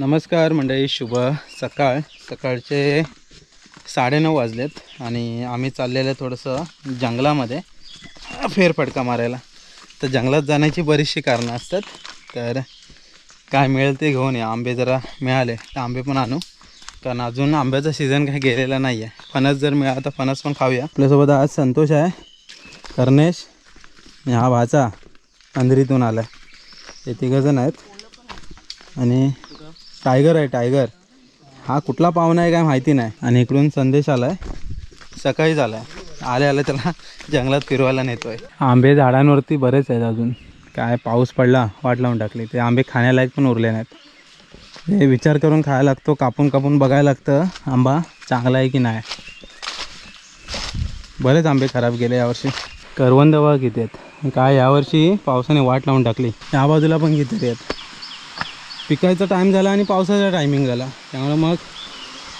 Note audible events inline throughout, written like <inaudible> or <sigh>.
नमस्कार मंडळी शुभ सकाळ. सकाळचे साडेनऊ वाजलेत आणि आम्ही चाललेलं थोडंसं जंगलामध्ये फेरफटका मारायला. तर जंगलात जाण्याची बरीचशी कारणं असतात तर काय मिळेल ते घेऊन या. आंबे जरा मिळाले तर आंबे पण आणू. कारण अजून आंब्याचा सीझन काही गेलेला नाही आहे फणस जर मिळाला तर फणस पण खाऊया. आपल्यासोबत आज संतोष आहे कर्णेश हा भाचा अंधरीतून आला आहे ते तिघंजण आहेत. आणि टायगर आहे टायगर. हा कुठला पाहुणा आहे काय माहिती नाही. आणि इकडून संदेश आला आहे सकाळीच आला आहे आले आले त्याला जंगलात फिरवायला नेतो आहे आंबे झाडांवरती बरेच आहेत अजून. काय पाऊस पडला वाट लावून टाकली. ते आंबे खाण्यालायक पण उरले नाहीत. हे विचार करून खायला लागतो कापून कापून बघायला लागतं आंबा चांगला आहे की नाही. बरेच आंबे खराब गेले यावर्षी. करवंद बघा किती आहेत? काय यावर्षी पावसाने वाट लावून टाकली. या बाजूला पण किती आहेत? पिकायचा टाईम झाला आणि पावसाचा टायमिंग झाला. त्यामुळे मग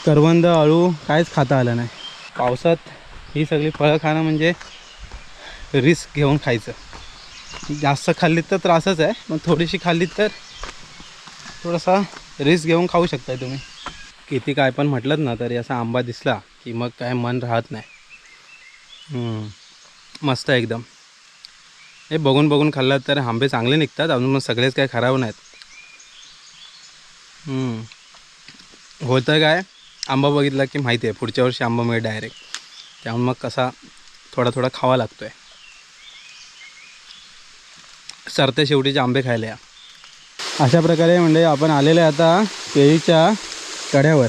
करवंद अळू काहीच खाता आलं नाही. पावसात ही सगळी फळं खाणं म्हणजे रिस्क घेऊन खायचं. जास्त खाल्लीत तर त्रासच आहे पण थोडीशी खाल्लीत तर थोडासा रिस्क घेऊन खाऊ शकताय तुम्ही. किती काय पण म्हटलं ना तरी असा आंबा दिसला की मग काय मन राहत नाही. मस्त आहे एकदम. हे बघून बघून खाल्लं तर आंबे चांगले निघतात अजून मग सगळेच काय खराब नाहीत. होतं काय? आंबा बघितला की माहिती आहे पुढच्या वर्षी आंबा मिळेल डायरेक्ट त्यामुळे मग कसा थोडा थोडा खावा लागतो आहे सरते शेवटीचे आंबे खायला या. अशा प्रकारे म्हणजे आपण आलेले आता केळीच्या कड्यावर.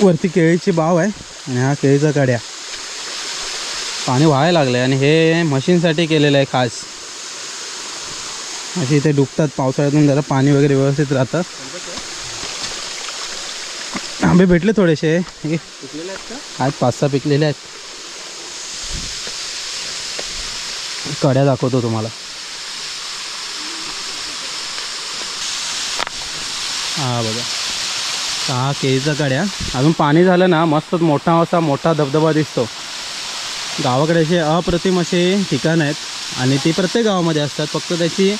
वरती केळीची बाव आहे आणि हा केळीचा कड्या. पाणी व्हायला लागलं आहे आणि हे मशीनसाठी केलेलं आहे खास. असे इथे डुबतात पावसाळ्यातून जरा पाणी वगैरे व्यवस्थित राहतं. आंबे भेटले थोडेसे. आज पाच सहा पिकलेले आहेत. कड्या दाखवतो तुम्हाला. हा बघा. सहा केळीचा कड्या. अजून पाणी झालं ना मस्त मोठा असा मोठा धबधबा दिसतो. गावाकडे असे अप्रतिम असे ठिकाण आहेत. आणि ती प्रत्येक गावामध्ये असतात. फक्त त्याची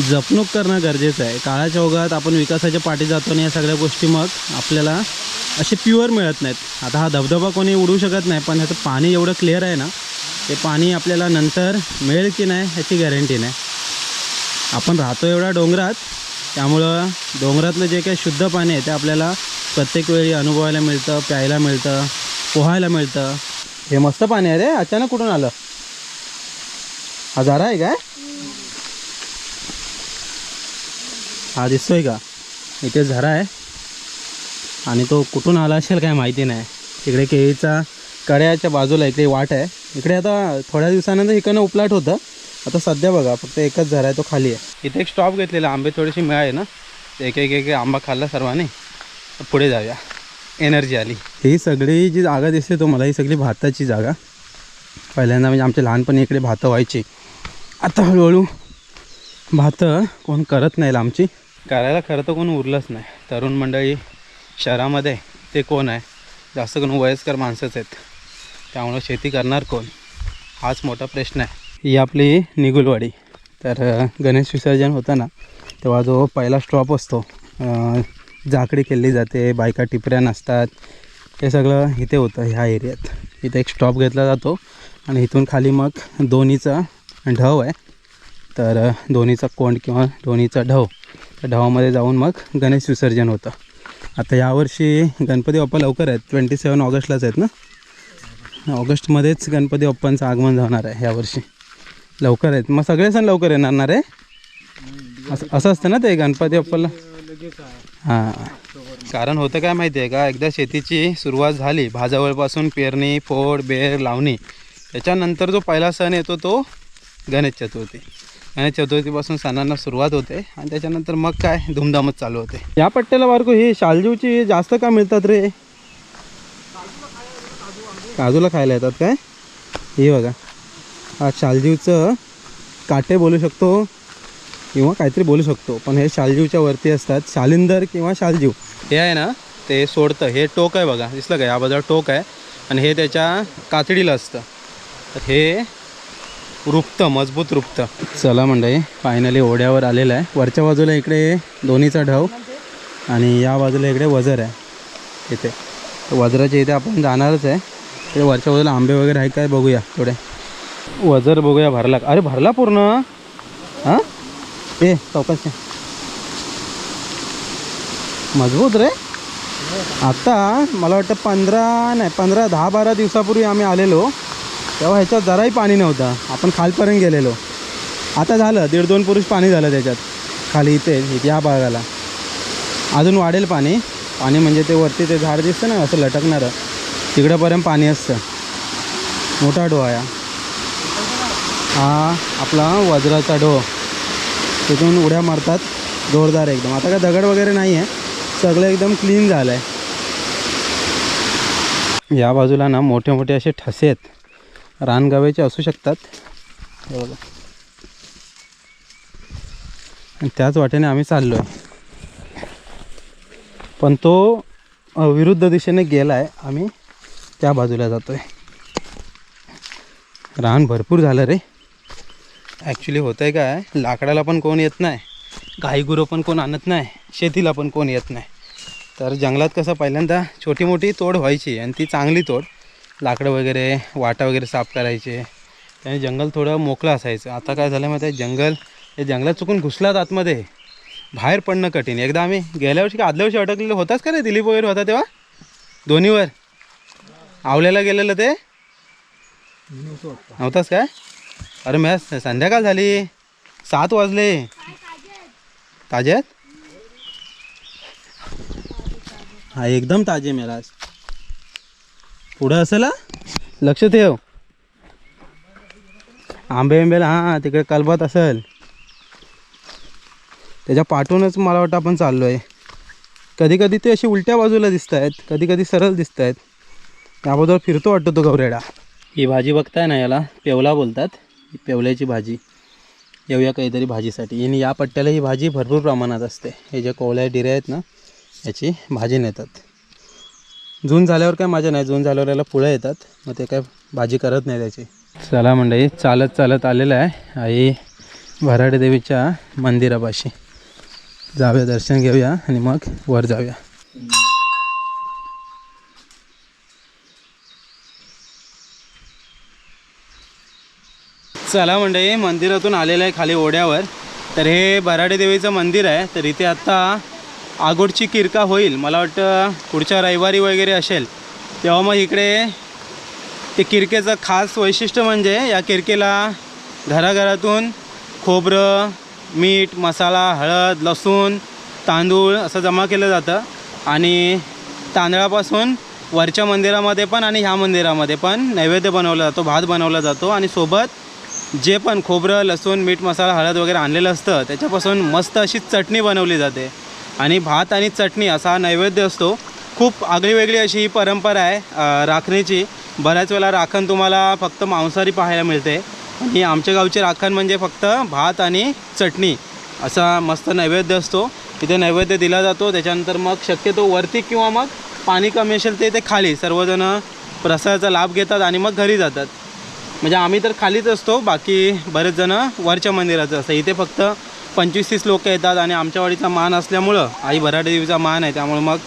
जपणूक करणं गरजेचं आहे. काळाच्या ओघात आपण विकासाच्या पाठी जातो आणि या सगळ्या गोष्टी मग आपल्याला असे प्युअर मिळत नाहीत. आता हा धबधबा कोणी उडू शकत नाही पण ह्याचं पाणी एवढं क्लिअर आहे ना ते पाणी आपल्याला नंतर मिळेल की नाही ह्याची गॅरंटी नाही. आपण राहतो एवढा डोंगरात त्यामुळं डोंगरातलं जे काही शुद्ध पाणी आहे ते आपल्याला प्रत्येक वेळी अनुभवायला मिळतं प्यायला मिळतं पोहायला मिळतं. हे मस्त पाणी आहे रे अचानक कुठून आलं? हजारा आहे काय? हा दिसतोय का? इथे झरा आहे. आणि तो कुठून आला असेल काय माहिती नाही. इकडे केळीचा कड्याच्या बाजूला इकडे वाट आहे. इकडे आता थोड्या दिवसानंतर इकडनं उपलाट होतं. आता सध्या बघा फक्त एकच झरा आहे तो खाली आहे. इथे एक स्टॉप घेतलेला आंबे थोडेसे मिळाले ना. एक एक एक आंबा खाल्ला सर्वांनी. पुढे जाऊया. एनर्जी आली. ही सगळी जी जागा दिसते तुम्हाला ही सगळी भाताची जागा. पहिल्यांदा म्हणजे आमच्या लहानपणी इकडे भातं व्हायची. आता हळूहळू भातं कोण करत नाही आमची. करायला खरं तर कोण उरलंच नाही. तरुण मंडळी शहरामध्ये ते कोण आहे? जास्त करून वयस्कर माणसंच आहेत. त्यामुळं शेती करणार कोण? हाच मोठा प्रश्न आहे. ही आपली निगुलवाडी. तर गणेश विसर्जन होतं ना तेव्हा जो पहिला स्टॉप असतो झाकडी केली जाते बायका टिपऱ्या नसतात हे सगळं इथे होतं ह्या एरियात. इथे एक स्टॉप घेतला जातो आणि इथून खाली मग दोन्हीचा ढव आहे. तर दोन्हीचा कोंड किंवा दोन्हीचा ढव. त्या ढावामध्ये जाऊन मग गणेश विसर्जन होतं. आता यावर्षी गणपती बाप्पा लवकर आहेत. ट्वेंटी सेवन ऑगस्टलाच आहेत ना? ऑगस्टमध्येच गणपती बाप्पांचं आगमन होणार आहे यावर्षी. लवकर आहेत. मग सगळे सण लवकर येणार ना रे? असं असं असतं ना ते गणपती बाप्पाला? हां. कारण होतं काय माहिती आहे का? एकदा शेतीची सुरुवात झाली. भाजावळपासून पेरणी फोड बेर लावणी. त्याच्यानंतर जो पहिला सण येतो तो गणेश चतुर्थी. गणेश चतुर्थीपासून सणांना सुरुवात होते आणि त्याच्यानंतर मग काय धुमधामच चालू होते. या पट्ट्याला बारको ही शालजूची जास्त का मिळतात रे? काजूला खायला येतात काय? हे बघा. हा शालजीवचं काटे बोलू शकतो किंवा काहीतरी बोलू शकतो पण हे शालजीवच्या वरती असतात. शालिंदर किंवा शालजीव. हे आहे ना ते सोडतं. हे टोक आहे बघा. दिसलं का? या बाजूला टोक आहे. आणि हे त्याच्या कातडीला असतं. तर हे रुपतं मजबूत रुपतं. चला मंडळी फायनली ओढ्यावर आलेलं आहे. वरच्या बाजूला इकडे दोन्हीचा ढव आणि या बाजूला इकडे वजर आहे. इथे. वजराच्या इथे आपण जाणारच आहे. ते वरच्या बाजूला आंबे वगैरे आहे काय बघूया थोडे. वजर बघूया भरला. अरे भरला पूर्ण? हां? ए चौकशी मजबूत रे? आता मला वाटतं पंधरा नाही पंधरा दहा बारा दिवसापूर्वी आम्ही आलेलो. तेव्हा ह्याच्यात जराही पाणी नव्हतं. आपण खालपर्यंत गेलेलो. आता झालं दीड दोन पुरुष पाणी झालं त्याच्यात. खाली इथे या भागाला. अजून वाढेल पाणी. पाणी म्हणजे ते वरती ते झाड दिसतं ना असं लटकणारं. तिकडंपर्यंत पाणी असतं. मोठा डो आहे हा. हा आपला वज्राचा डो तिथून उड्या मारतात. जोरदार एकदम. आता काय दगड वगैरे नाही आहे. सगळं एकदम क्लीन झालं आहे या बाजूला ना मोठे मोठे असे ठसे आहेत. रानगावायचे असू शकतात. हे बघा. आणि त्याच वाटेने आम्ही चाललो आहे पण तो विरुद्ध दिशेने गेला आहे आम्ही त्या बाजूला जातो आहे रान भरपूर झालं रे. ॲक्च्युली होतं आहे काय लाकडाला पण कोण येत नाही. गाई गुरं पण कोण आणत नाही. शेतीला पण कोण येत नाही. तर जंगलात कसं पहिल्यांदा छोटी मोठी तोड व्हायची आणि ती चांगली तोड. लाकडं वगैरे वाटा वगैरे साफ करायचे. त्याने जंगल थोडं मोकळं असायचं. आता काय झालं माहिती आहे? जंगल हे जंगलात चुकून घुसलात आतमध्ये. बाहेर पडणं कठीण. एकदा आम्ही गेल्या वर्षी का आदल्या वर्षी अटकलेलं होताच का रे दिलीप वगैरे होता तेव्हा? दोन्हीवर. आवल्याला गेलेलं ते? नव्हताच काय? अरे मॅ संध्याकाळ झाली. सात वाजले. ताजे आहेत हा एकदम ताजे मेराज. पुढं असेल लक्ष ठेव. आंबे आंबेला हां तिकडे कलबात असेल. त्याच्या पाठूनच मला वाटतं आपण चाललो आहे कधी कधी ते अशी उलट्या बाजूला दिसत आहेत कधी कधी सरळ दिसत आहेत त्याबद्दल फिरतो वाटतो तो गवरेडा. ही भाजी बघताय ना याला? पेवला बोलतात. ही पेवल्याची भाजी. येऊया काहीतरी भाजीसाठी. आणि या पट्ट्याला ही भाजी भरपूर प्रमाणात असते. हे जे कोवल्या डिरे आहेत ना याची भाजी नेतात. जून झाल्यावर काय माझ्या नाही जून झाल्यावर याला फुलं येतात. मग ते काय भाजी करत नाही त्याची. चला मंडळी चालत चालत आलेलं आहे. आई भराडे देवीच्या मंदिरापाशी. जाऊया दर्शन घेऊया आणि मग वर जाऊया. चला मंडळी मंदिरातून आलेलं आहे खाली ओढ्यावर. तर हे भराडे देवीचं मंदिर आहे. तर इथे आत्ता आगोडची किरका होईल. मला वाटतं पुढच्या रविवारी वगैरे असेल. तेव्हा मग इकडे ते किरकेचं खास वैशिष्ट्य म्हणजे या किरकेला घराघरातून खोबरं मीठ मसाला हळद लसूण तांदूळ असं जमा केलं जातं. आणि तांदळापासून वरच्या मंदिरामध्ये पण आणि ह्या मंदिरामध्ये पण नैवेद्य बनवला जातो भात बनवला जातो. आणि सोबत जे पण खोबरं लसूण मीठ मसाला हळद वगैरे आणलेलं असतं त्याच्यापासून मस्त अशी चटणी बनवली जाते. आणि भात आणि चटणी असा हा नैवेद्य असतो. खूप आगळीवेगळी अशी ही परंपरा आहे राखणीची. बऱ्याच वेळा राखण तुम्हाला फक्त मांसाहारी पाहायला मिळते. आणि आमच्या गावची राखण म्हणजे फक्त भात आणि चटणी असा मस्त नैवेद्य असतो. इथे नैवेद्य दिला जातो त्याच्यानंतर मग शक्यतो वरती किंवा मग पाणी कमी असेल ते इथे खाली सर्वजण प्रसादाचा लाभ घेतात आणि मग घरी जातात. म्हणजे आम्ही तर खालीच असतो बाकी बरेच जण वरच्या मंदिराचं असतं इथे फक्त पंचवीस तीस लोक येतात आणि आमच्या वाडीचा मान असल्यामुळं आई भराडे देवीचा मान आहे. त्यामुळं मग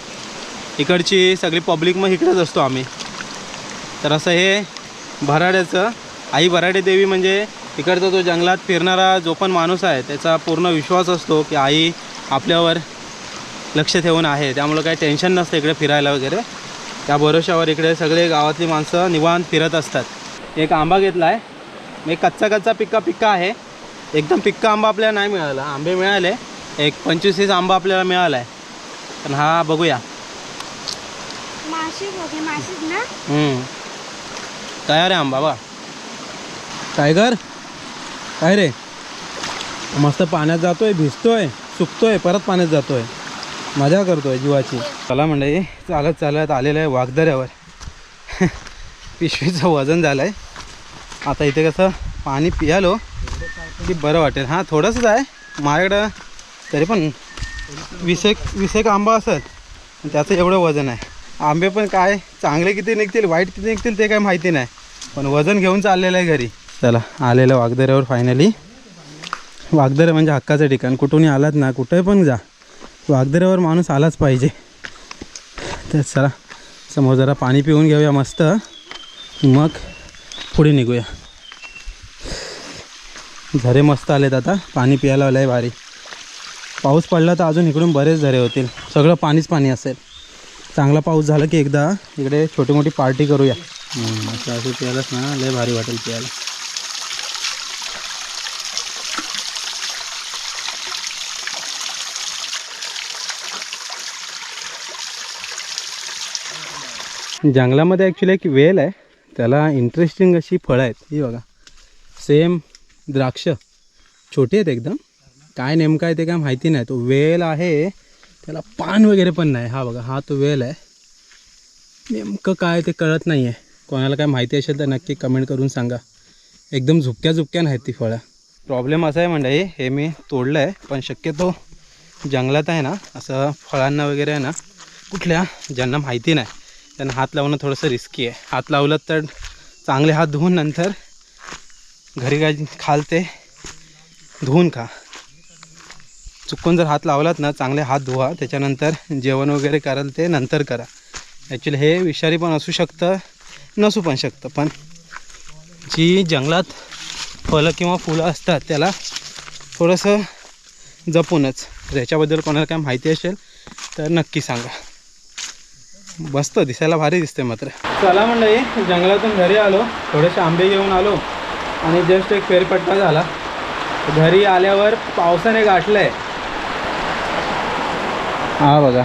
इकडची सगळी पब्लिक मग इकडेच असतो आम्ही. तर असं हे भराड्याचं आई भराडे देवी म्हणजे इकडचा जो जंगलात फिरणारा जो पण माणूस आहे त्याचा पूर्ण विश्वास असतो की आई आपल्यावर लक्ष ठेवून आहे. त्यामुळं काही टेन्शन नसतं इकडे फिरायला वगैरे. त्या भरोशावर इकडे सगळे गावातली माणसं निवांत फिरत असतात. एक आंबा घेतला आहे एक कच्चा कच्चा पिक्का पिक्का आहे. एकदम पिक्का आंबा आपल्याला नाही मिळाला. आंबे मिळाले. एक पंचवीस तीस आंबा आपल्याला मिळाला आहे पण हा बघूया. तयार आहे आंबा बा टायगर काय रे? मस्त पाण्यात जातोय भिजतोय सुकतोय परत पाण्यात जातोय. मजा करतोय जीवाची. चला म्हणजे चालत चालत आलेलं आहे वागदऱ्यावर <laughs> पिशवीचं वजन झालं आहे आता इथे कसं पाणी पियालो. की बरं वाटेल. हां थोडंसंच आहे. माझ्याकडं तरी पण वीस एक वीस एक आंबा असेल आणि त्याचं एवढं वजन आहे. आंबे पण काय चांगले किती निघतील वाईट किती निघतील ते काय माहिती नाही. पण वजन घेऊन चाललेलं आहे घरी. चला आलेलं वागदऱ्यावर फायनली वागदरे म्हणजे हक्काचं ठिकाण. कुठूनही आलात ना कुठे पण जा. वागदऱ्यावर माणूस आलाच पाहिजे. तर चला समोर जरा पाणी पिऊन घेऊया मस्त. मग पुढे निघूया. झरे मस्त आलेत आता. पाणी प्यायला आलं आहे भारी. पाऊस पडला तर अजून इकडून बरेच झरे होतील. सगळं पाणीच पाणी असेल. चांगला पाऊस झाला की एकदा इकडे छोटी मोठी पार्टी करूया. असं असं प्यायलाच ना लय भारी वाटेल प्यायला. जंगलामध्ये ॲक्च्युली एक वेल आहे. त्याला इंटरेस्टिंग अशी फळं आहेत. ही बघा. सेम द्राक्ष. छोटे आहेत एकदम. काय नेमकं आहे ते काय माहिती नाही. तो वेल आहे. त्याला पान वगैरे पण नाही. हा बघा हा तो वेल आहे. नेमकं काय ते कळत नाही आहे कोणाला काय माहिती असेल तर नक्की कमेंट करून सांगा. एकदम झुपक्या झुपक्या नाहीत ती फळं. प्रॉब्लेम असा आहे म्हणजे हे मी तोडलं आहे पण शक्यतो जंगलात आहे ना असं फळांना वगैरे आहे ना कुठल्या ज्यांना माहिती नाही त्यांना हात लावणं थोडंसं रिस्की आहे. हात लावलं तर चांगले हात धुवून नंतर घरी काय खाल ते धुवून खा. चुकून जर हात लावलात ना चांगले हात धुवा. त्याच्यानंतर जेवण वगैरे कराल ते नंतर करा. ॲक्च्युली हे विषारी पण असू शकतं नसू पण शकतं. पण जी जंगलात फळं किंवा फुलं असतात त्याला थोडंसं जपूनच. जर याच्याबद्दल कोणाला काय माहिती असेल तर नक्की सांगा. मस्त दिसायला भारी दिसते मात्र. चला मंडळी जंगलातून घरी आलो. थोडेसे आंबे घेऊन आलो. आणि जस्ट एक फेरपट्टा झाला. घरी आल्यावर पावसाने गाठलं आहे हा बघा.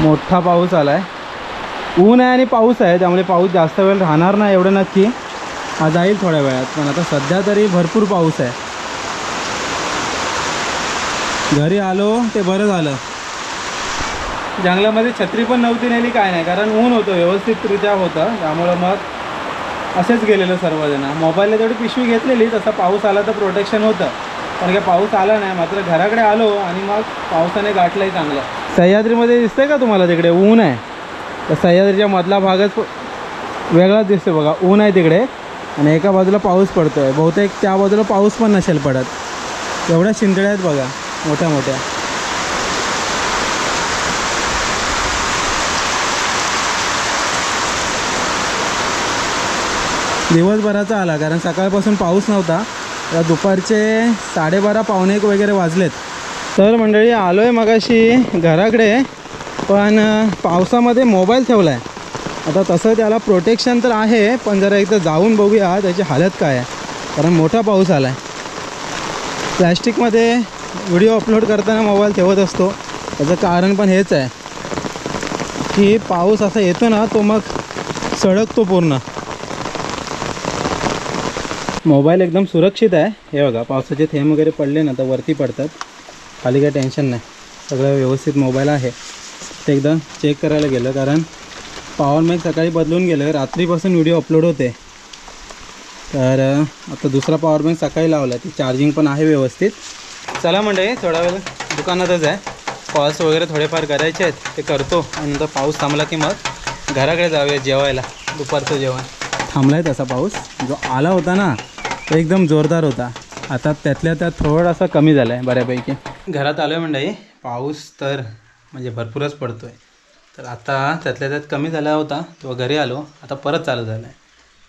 मोठा पाऊस आला आहे ऊन आहे आणि पाऊस आहे त्यामुळे पाऊस जास्त वेळ राहणार नाही एवढं नक्की. हा जाईल थोड्या वेळात पण आता सध्या तरी भरपूर पाऊस आहे. घरी आलो ते बरं झालं. जंगलामध्ये छत्री पण नव्हती नेली काय नाही कारण ऊन होतं व्यवस्थितरित्या होतं. त्यामुळं मग असेच गेलेलो सर्वजण. मोबाईलला तेवढी पिशवी घेतलेली तसा पाऊस आला तर प्रोटेक्शन होतं. पण काय पाऊस आला नाही मात्र घराकडे आलो आणि मग पावसाने गाठलंही चांगलं. सह्याद्रीमध्ये दिसतंय का तुम्हाला तिकडे? ऊन आहे. तर सह्याद्रीच्या मधला भागच वेगळाच दिसतो बघा. ऊन आहे तिकडे आणि एका बाजूला पाऊस पडतोय. बहुतेक त्या बाजूला पाऊस पण नसेल पडत. एवढ्या शिंदळ्या आहेत बघा मोठ्या मोठ्या दिवसभराचा आला कारण सकाळपासून पाऊस नव्हता. तर दुपारचे साडेबारा पावणे एक वगैरे वाजलेत. तर मंडळी आलो आहे मगाशी घराकडे पण पावसामध्ये मोबाईल ठेवला आहे आता तसं त्याला प्रोटेक्शन तर आहे पण जरा एकदा जाऊन बघूया त्याची हालत काय आहे. कारण मोठा पाऊस आला आहे प्लॅस्टिकमध्ये व्हिडिओ अपलोड करताना मोबाईल ठेवत असतो. त्याचं कारण पण हेच आहे. की पाऊस असा येतो ना तो मग सडकतो पूर्ण. मोबाईल एकदम सुरक्षित आहे. हे बघा पावसाचे थेंब वगैरे पडले ना तर वरती पडतात. खाली काही टेन्शन नाही. सगळं व्यवस्थित मोबाईल आहे. ते एकदा चेक करायला गेलं कारण पॉवर बँक सकाळी बदलून गेलं. रात्रीपासून व्हिडिओ अपलोड होते. तर आता दुसरा पॉवर बँक सकाळी लावला ती चार्जिंग पण आहे व्यवस्थित. चला म्हणजे थोडा वेळ दुकानातच आहे. कॉल्स वगैरे थोडेफार करायचे आहेत. ते करतो. आणि नंतर पाऊस थांबला की मग घराकडे जाऊया जेवायला. दुपारचं जेवण. थांबला आहे तसा पाऊस. जो आला होता ना एकदम जोरदार होता. आता त्यातल्या त्यात थोडासा कमी झाला आहे बऱ्यापैकी. घरात आलो आहे मंडळी पाऊस तर म्हणजे भरपूरच पडतो आहे तर आता त्यातल्या त्यात कमी झाला होता तेव्हा घरी आलो आता परत चालू झाला आहे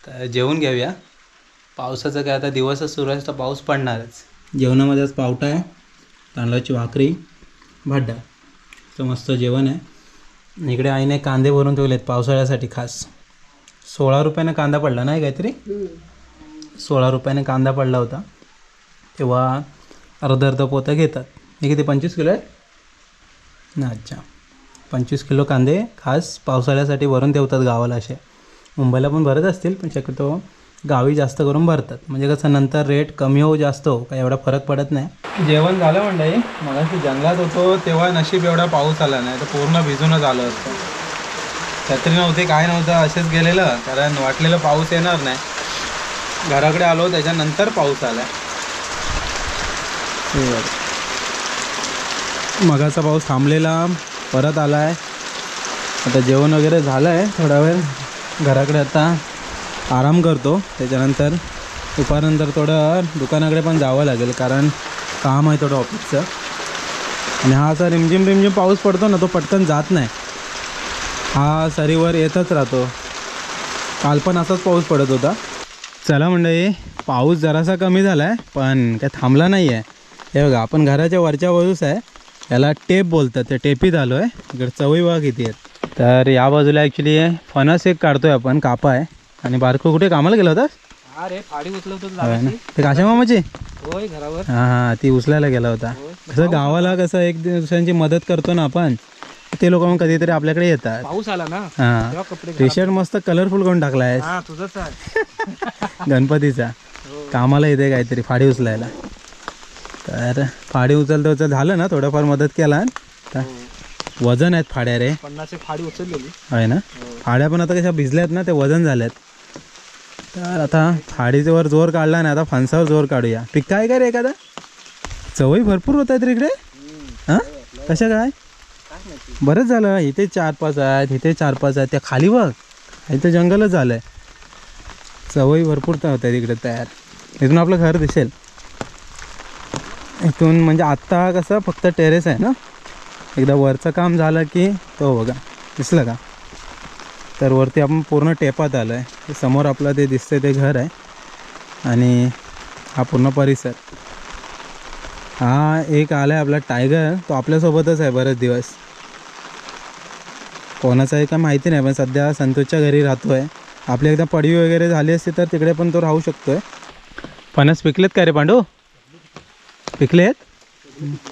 तर जेवून घेऊया. पावसाचं काय आता दिवसच सुरू आहे तर पाऊस पडणारच. जेवणामध्ये आज पावटा आहे तांदळाची भाकरी भाड्डा. तर मस्त जेवण आहे. इकडे आईने कांदे भरून ठेवलेत पावसाळ्यासाठी खास. सोळा रुपयाने कांदा पडला नाही काहीतरी? सोळा रुपयाने कांदा पडला होता. तेव्हा अर्धा अर्धा पोतं घेतात. हे किती? पंचवीस किलो आहे? ना अच्छा. पंचवीस किलो कांदे खास पावसाळ्यासाठी भरून ठेवतात गावाला असे. मुंबईला पण भरत असतील पण शक्यतो गावी जास्त करून भरतात. म्हणजे कसं नंतर रेट कमी हो जास्त हो काही एवढा फरक पडत नाही. जेवण झालं म्हणजे मग जंगलात होतो तेव्हा नशीब एवढा पाऊस आला नाही तर पूर्ण भिजूनच आलं असतं. छत्री नव्हती काय नव्हतं असेच गेलेलं. कारण वाटलेलं पाऊस येणार नाही. घराकडे आलो त्याच्यानंतर पाऊस आला मगाचा पाऊस थांबलेला परत आला आहे आता जेवण वगैरे झालं आहे थोडा वेळ. घराकडे आता आराम करतो त्याच्यानंतर दुपारनंतर थोडं दुकानाकडे पण जावं लागेल कारण काम आहे थोडं ऑफिसचं आणि हा असा रिमझिम रिमझिम पाऊस पडतो ना तो पटकन जात नाही. हा सरीवर येतच राहतो. काल पण असाच पाऊस पडत होता. चला मंडळी पाऊस जरासा कमी झाला आहे पण काय थांबला नाही आहे हे बघा आपण घराच्या वरच्या बाजूस आहे. याला टेप बोलतात त्या टेपीत आलो आहे इकडे चवई किती आहेत. तर या बाजूला ॲक्च्युली फणस एक काढतोय आपण कापा आहे. आणि बारको कुठे कामाला गेला होता अरे फाडी उचलवतो ते काशा मामाची? होय घरावर. हां हां ती उचलायला गेला होता. कसं गावाला कसं एक दुसऱ्यांची मदत करतो ना आपण ते लोक मग कधीतरी आपल्याकडे येतात. पाऊस आला ना हां. तेव्हा कपडे टी शर्ट मस्त कलरफुल करून टाकला आहे हा तुझंच आहे. <laughs> गणपतीचा. कामाला येते काहीतरी फाडी उचलायला. तर फाडी उचलता उचल झालं ना थोडंफार मदत केला. तर वजन आहेत फाड्या रे. पन्नास एक फाडी उचललेली. आहे ना? फाड्या पण आता कशा भिजल्यात ना ते वजन झाल्यात. तर आता फाडीचे वर जोर काढला ना आता फणसावर जोर काढूया. पीक काय काय रे एखादा? चवई भरपूर होत आहेत रे इकडे. हां? कशा काय? बरंच झालं इथे चार पाच आहेत इथे चार पाच आहेत त्या खाली बघ. इथं जंगलच झालं आहे चवई भरपूर तर होत तयार. इथून आपलं घर दिसेल. इथून म्हणजे आत्ता कसं फक्त टेरेस आहे ना? एकदा वरचं काम झालं की तो बघा. दिसलं का? तर वरती आपण पूर्ण टेपात आलो आहे समोर आपलं ते दिसतंय ते घर आहे. आणि हा पूर्ण परिसर. हा एक आला आहे आपला टायगर तो आपल्यासोबतच आहे बरेच दिवस. कोणाचा आहे का माहिती नाही पण सध्या संतोषच्या घरी राहतो आहे आपली एकदा पडवी वगैरे झाली असती तर तिकडे पण तो राहू शकतो आहे फणस पिकलेत का रे पांडू? पिकलेत?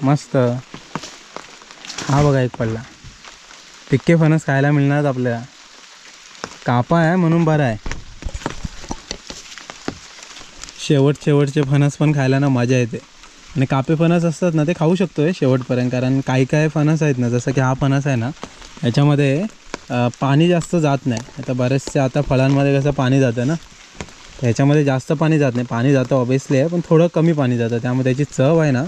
मस्त. हा बघा एक पडला. पिक्के फणस खायला मिळणार आपल्याला. कापा आहे म्हणून बरं आहे. शेवट शेवटचे फणस पण खायला ना मजा येते. आणि कापे फणस असतात ना ते खाऊ शकतो आहे शेवटपर्यंत कारण काही काय फणस आहेत ना जसं की हा फणस आहे ना याच्यामध्ये पाणी जास्त जात नाही. आता बरेचसे आता फळांमध्ये कसं पाणी जातं ना तर ह्याच्यामध्ये जास्त पाणी जात नाही. पाणी जातं ऑबियसली आहे पण थोडं कमी पाणी जातं. त्यामुळे त्याची चव आहे ना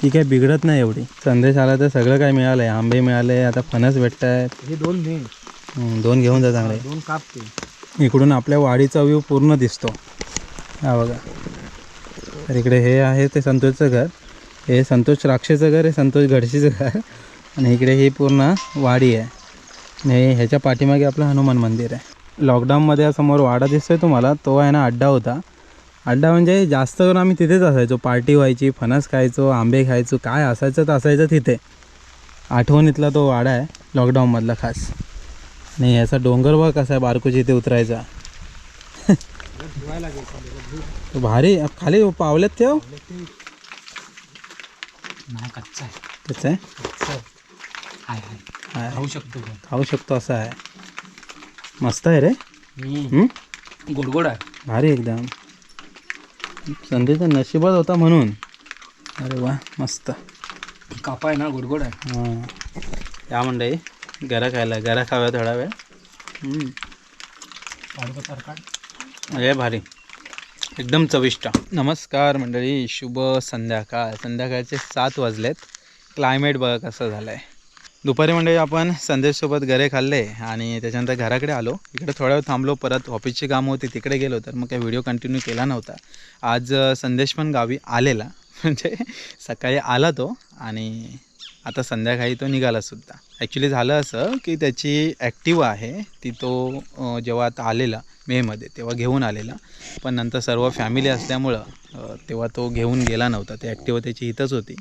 ती काही बिघडत नाही एवढी. संदेश आला तर सगळं काय मिळालं आहे आंबे मिळाले आता फणस भेटत आहेत हे दोन घे. दोन घेऊन जा चांगले. दोन काप ते. इकडून आपल्या वाडीचा व्ह्यू पूर्ण दिसतो. हा बघा. तर इकडे हे आहे ते संतोषचं घर. हे संतोष राक्षेचं घर आहे संतोष गडशीचं घर. आणि इकडे ही पूर्ण वाडी आहे. आणि ह्याच्या पाठीमागे आपलं हनुमान मंदिर आहे. लॉकडाऊनमध्ये समोर वाडा दिसतोय तुम्हाला. तो आहे ना अड्डा होता. अड्डा म्हणजे जास्त करून आम्ही तिथेच असायचो. पार्टी व्हायची फणस खायचो आंबे खायचो काय असायचं तर असायचं तिथे. आठवणीतला तो वाडा आहे लॉकडाऊनमधला खास. आणि याचा डोंगर बघ कसा आहे बारकोची इथे उतरायचा. तो भारी खाली पावल्यात ठेव नाही कच्चा आहे? कच्चा आहे. हाय. खाऊ शकतो पण खाऊ शकतो असं आहे. मस्त आहे रे. हम्म? गोडगोड आहे. भारी एकदम. संधीचा नशिबात होता म्हणून. अरे वा मस्त. कापा आहे ना गोडगोड आहे. हां. या मंडळी गरा खायला गरा खाव्या थोडा वेळ. हम्म. पाडतो सरकार अरे भारी. एकदम चविष्ट. नमस्कार मंडळी शुभ संध्याकाळ. संध्याकाळचे सात वाजलेत. क्लायमेट बघा कसं झालं आहे दुपारी म्हणजे आपण संदेशसोबत घरे खाल्ले आणि त्याच्यानंतर घराकडे आलो. इकडे थोडा वेळ थांबलो परत ऑफिसची कामं होती तिकडे गेलो तर मग काही व्हिडिओ कंटिन्यू केला नव्हता. आज संदेश पण गावी आलेला. <laughs> म्हणजे सकाळी आला तो आणि आता संध्याकाळी तो निघाला सुद्धा. ॲक्च्युली झालं असं की त्याची ॲक्टिवा आहे. ती तो जेव्हा आता आलेला मेमध्ये तेव्हा घेऊन आलेला. पण नंतर सर्व फॅमिली असल्यामुळं तेव्हा तो घेऊन गेला नव्हता. ते ॲक्टिवा त्याची इथंच होती.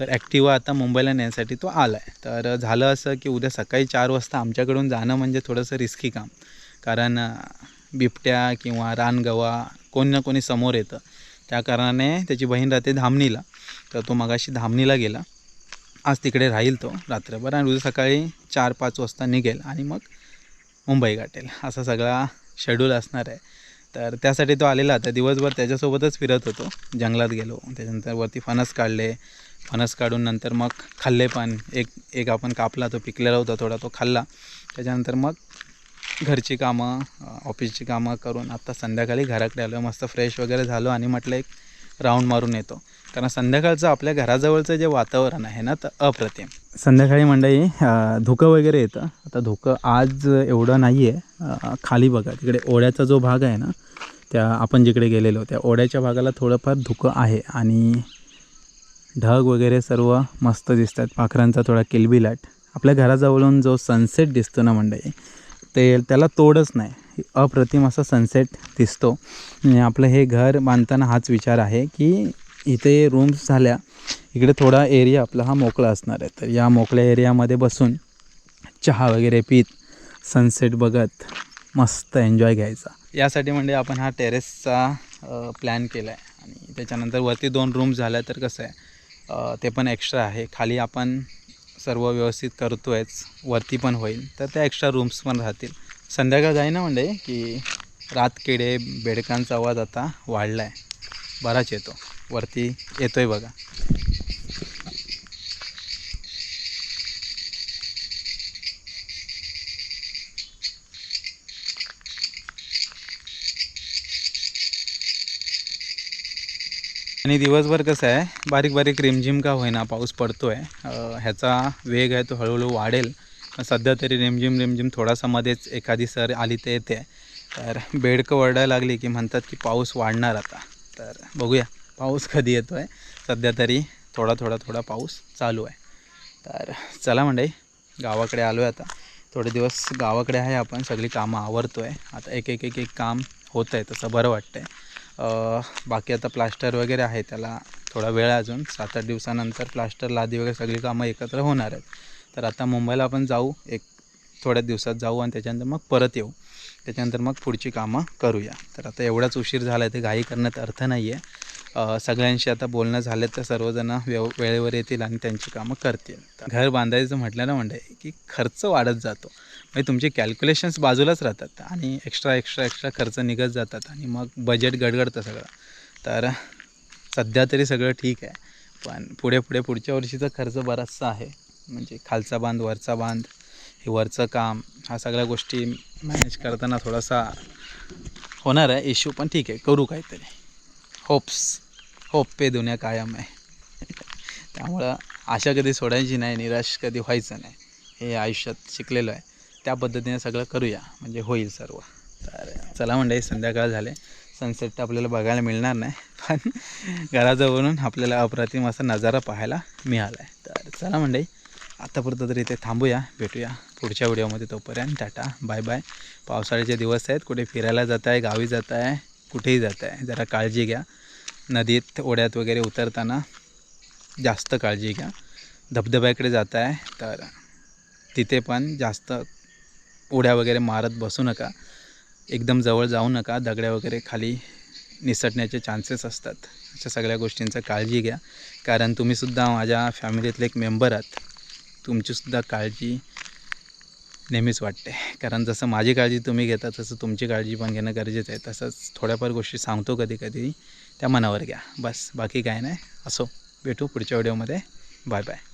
तर ॲक्टिवा आता मुंबईला नेण्यासाठी तो आला आहे तर झालं असं की उद्या सकाळी चार वाजता आमच्याकडून जाणं म्हणजे थोडंसं रिस्की काम. कारण बिबट्या किंवा रानगवा कोणी ना कोणी समोर येतं. त्या कारणाने त्याची बहीण राहते धामणीला. तर तो मगाशी धामणीला गेला. आज तिकडे राहील तो रात्रभर आणि उद्या सकाळी चार पाच वाजता निघेल आणि मग मुंबई गाठेल. असा सगळा शेड्यूल असणार आहे. तर त्यासाठी तो आलेला तर दिवसभर त्याच्यासोबतच फिरत होतो. जंगलात गेलो. त्याच्यानंतर वरती फणस काढले. फणस काढून नंतर मग खाल्ले पण. एक एक आपण कापला तो पिकलेला होता थोडा तो खाल्ला. त्याच्यानंतर मग घरची कामं ऑफिसची कामं करून आत्ता संध्याकाळी घराकडे आलो. मस्त फ्रेश वगैरे झालो आणि म्हटलं एक राऊंड मारून येतो. कारण संध्याकाळचं आपल्या घराजवळचं जे वातावरण आहे ना तर अप्रतिम. संध्याकाळी मंडळी धुकं वगैरे येतं. आता धुकं आज एवढं नाही आहे खाली बघा तिकडे ओढ्याचा जो भाग आहे ना त्या आपण जिकडे गेलेलो त्या ओढ्याच्या भागाला थोडंफार धुकं आहे. आणि ढग वगैरे सर्व मस्त दिसतात. पाखरांचा थोडा किलबिलाट. आपल्या घराजवळून जो सनसेट दिसतो ना मंडळी ते त्याला तोडच नाही. अप्रतिम असा सनसेट दिसतो. आपलं हे घर बांधताना हाच विचार आहे की इथे रूम्स झाल्या इकडे थोडा एरिया आपला हा मोकळा असणार आहे. तर या मोकळ्या एरियामध्ये बसून चहा वगैरे पीत सनसेट बघत मस्त एन्जॉय घ्यायचा. यासाठी म्हणजे आपण हा टेरेसचा प्लॅन केला आहे आणि त्याच्यानंतर वरती दोन रूम झाल्या तर कसं आहे ते पण एक्स्ट्रा आहे. खाली आपण सर्व व्यवस्थित करतो आहेच वरती पण होईल. तर त्या एक्स्ट्रा रूम्स पण राहतील. संध्याकाळ जाई ना म्हणजे की रातकिडे बेडकांचा आवाज आता वाढला आहे बराच येतो. वरती येतोय बघा. आणि दिवसभर कसं आहे बारीक बारीक रिमझिम का होईना पाऊस पडतो आहे ह्याचा वेग आहे तो हळूहळू वाढेल. सध्या तरी रिमझिम रिमझिम थोडासा मध्येच एखादी सर आली तर येते. तर बेडकं वरडायला लागली की म्हणतात की पाऊस वाढणार आता. तर बघूया पाऊस कधी येतो आहे सध्या तरी थोडा थोडा थोडा पाऊस चालू आहे. तर चला मंडळी गावाकडे आलो आहे आता. थोडे दिवस गावाकडे आहे आपण सगळी कामं आवरतो आहे आता एक एक एक एक काम होतं आहे तसं बरं वाटतं आहे बाकी आता प्लास्टर वगैरे आहे त्याला थोडा वेळ अजून. सात आठ दिवसानंतर प्लास्टर लादी वगैरे सगळी कामं एकत्र होणार आहेत. तर आता मुंबईला आपण जाऊ. एक थोड्या दिवसात जाऊ आणि त्याच्यानंतर मग परत येऊ. त्याच्यानंतर मग पुढची कामं करूया. तर आता एवढाच उशीर झाला आहे ते घाई करण्यात अर्थ नाही आहे सगळ्यांशी आता बोलणं झालं तर सर्वजण व्यव वेळेवर येतील आणि त्यांची कामं करतील. तर घर बांधायचं म्हटलं ना म्हणजे की खर्च वाढत जातो. म्हणजे तुमचे कॅल्क्युलेशन्स बाजूलाच राहतात आणि एक्स्ट्रा एक्स्ट्रा एक्स्ट्रा खर्च निघत जातात आणि मग बजेट गडगडतं सगळं. तर सध्या तरी सगळं ठीक आहे. पण पुढे पुढे पुढच्या वर्षीचा खर्च बराचसा आहे. म्हणजे खालचा बांध वरचा बांध हे वरचं काम ह्या सगळ्या गोष्टी मॅनेज करताना थोडासा होणार आहे इश्यू पण ठीक आहे करू काहीतरी. होप्स होप पे दुनिया कायम आहे. <laughs> त्यामुळं आशा कधी सोडायची नाही निराश कधी व्हायचं नाही. हे आयुष्यात शिकलेलो आहे. त्या पद्धतीने सगळं करूया म्हणजे होईल सर्व. तर चला म्हणजे संध्याकाळ झाले. सनसेट तर आपल्याला बघायला मिळणार नाही पण <laughs> घराजवळून आपल्याला अप्रतिम असा नजारा पाहायला मिळाला आहे तर चला म्हणजे आत्तापर्यंत तरी इथे थांबूया भेटूया पुढच्या व्हिडिओमध्ये तोपर्यंत टाटा बाय बाय. पावसाळ्याचे दिवस आहेत कुठे फिरायला जात आहे गावी जात आहे कुठेही जात आहे जरा काळजी घ्या. नदीत ओढ्यात वगैरे उतरताना जास्त काळजी घ्या. धबधब्याकडे जात आहे तर तिथे पण जास्त उड्या वगैरे मारत बसू नका. एकदम जवळ जाऊ नका दगड्या वगैरे खाली निसटण्याचे चान्सेस असतात. अशा सगळ्या गोष्टींचा काळजी घ्या. कारण तुम्हीसुद्धा माझ्या फॅमिलीतले एक मेंबर आहात. तुमचीसुद्धा काळजी नेहमीच वाटते. कारण जसं माझी काळजी तुम्ही घेता तसं तुमची काळजी पण घेणं गरजेचं आहे. तसंच थोड्याफार गोष्टी सांगतो कधी कधी त्या मनावर घ्या. बस बाकी काय नाही. असो भेटू पुढच्या व्हिडिओमध्ये. Bye bye